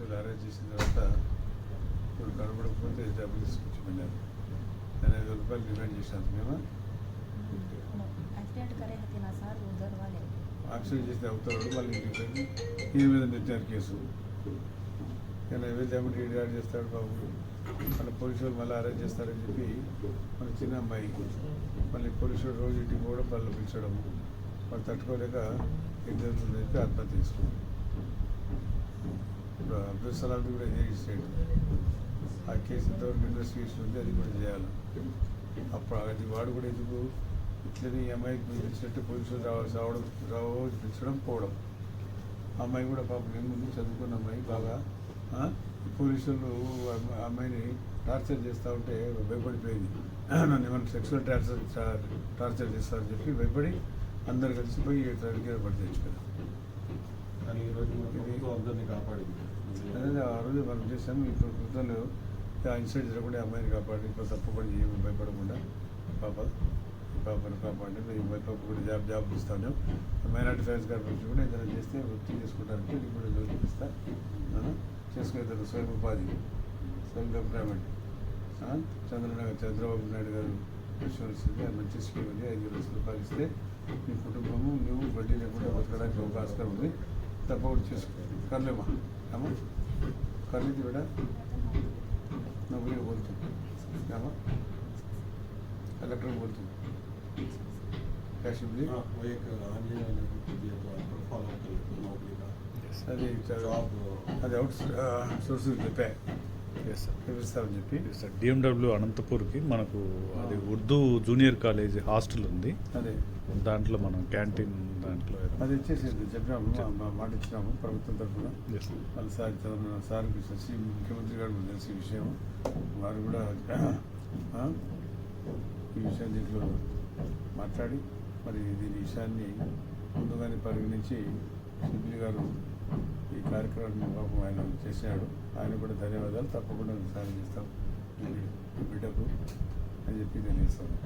Hospital arrange చేసిన తర్వాత ఇప్పుడు కనబడకపోతే డబ్బులు తీసుకొచ్చి వెళ్ళారు ఎనభై వేల రూపాయలు డిమాండ్ చేశాను మేము? యాక్సిడెంట్ చేస్తే అవుతారు మళ్ళీ దీని మీద పెట్టారు కేసు. ఎనభై వేలు కాబట్టి యాడ్ చేస్తాడు బాబు. మళ్ళీ పోలీసులు మళ్ళీ అరేంజ్ చేస్తారని చెప్పి మన చిన్న అమ్మాయి మళ్ళీ పోలీసులు రోజు ఇంటికి కూడా పళ్ళు పిలిచడం. వాళ్ళు తట్టుకోలేక ఏం చెప్పి ఆత్మహత్య చేసుకున్నాం. ఇప్పుడు అబ్దుల్ సలాం కూడా చేయిస్తాడు ఆ కేసు ఎంతవరకు ఇన్వెస్టిగేషన్ ఉంది అది కూడా చేయాలి. అప్పుడు అది వాడు కూడా ఎందుకు ఇట్లనే ఈ అమ్మాయికి పిలిచినట్టు పోలీసులు రావాల్సి రావడం రావో పిలిచడం పోవడం. అమ్మాయి కూడా పాపం ఏముంది చదువుకున్న అమ్మాయి బాగా పోలీసులు ఆ అమ్మాయిని టార్చర్ చేస్తూ ఉంటే భయపడిపోయింది. నన్ను ఏమైనా సెక్సువల్ టార్చర్ టార్చర్ చేస్తారని చెప్పి భయపడి అందరు కలిసిపోయి దగ్గర పడితే తెచ్చుకున్నాం కానీ ఈరోజు మన ప్రభుత్వం అందరినీ కాపాడింది. అదే ఆ రోజు మనం చేశాను ఇప్పుడు ప్రభుత్వాలు ఆ ఇన్సిడెంట్ జరగకుండా అమ్మాయిని కాపాడి ఇప్పుడు తప్పుపడి ఏమి భయపడకుండా పాప పాపను కాపాడి మేము ఈ పాప కూడా జాబ్ జాబ్ ఇస్తాను. మైనార్టీ ఫైనాన్స్ కార్పొరేషన్ కూడా ఏదైనా చేస్తే వృత్తి చేసుకుంటారంటే నీకు కూడా జోలి ఇస్తా నేను స్వయం ఉపాధి స్వయం ఎంప్లాయ్మెంట్ చంద్రబాబు చంద్రబాబు నాయుడు గారు విశ్వసింది అది మంచి స్కీమ్ ఉంది. ఐదు లక్షల రూపాయలు ఇస్తే కుటుంబము నువ్వు వడ్డీ లేకుండా బతకడానికి ఒక ఉంది. తప్పకుండా చేసుకో కర్లేమా అమ్మా కర్లేదు కూడా नौकरी को बोलते हैं क्या हुआ कलेक्टर को बोलते हैं क्या शिवली हाँ, वो एक आने वाले को दिया तो आप फॉलो कर लेते हो नौकरी का అది జాబ్ అది అవుట్ సోర్స్ చెప్పా చూపిస్తామని చెప్పి డిఎండబ్ల్యూ అనంతపూర్కి మనకు అది ఉర్దూ జూనియర్ కాలేజ్ హాస్టల్ ఉంది. అదే. దాంట్లో మనం క్యాంటీన్ దాంట్లో అది ఇచ్చేసేది చెప్పినాము మాట ఇచ్చినాము ప్రభుత్వం తరఫున. సార్ సార్ తెలిసి ముఖ్యమంత్రి గారు తెలిసి ఈ విషయం. వారు కూడా ఈ విషయం దీంట్లో మాట్లాడి మరి దీని విషయాన్ని ముందుగానే పరిగణించి సిబ్లి గారు ఈ కార్యక్రమంలో ఆయన చేశాడు. ఆయన కూడా ధన్యవాదాలు. తప్పకుండా సాయం చేస్తాం బిడ్డకు అని చెప్పి తెలియజేస్తాను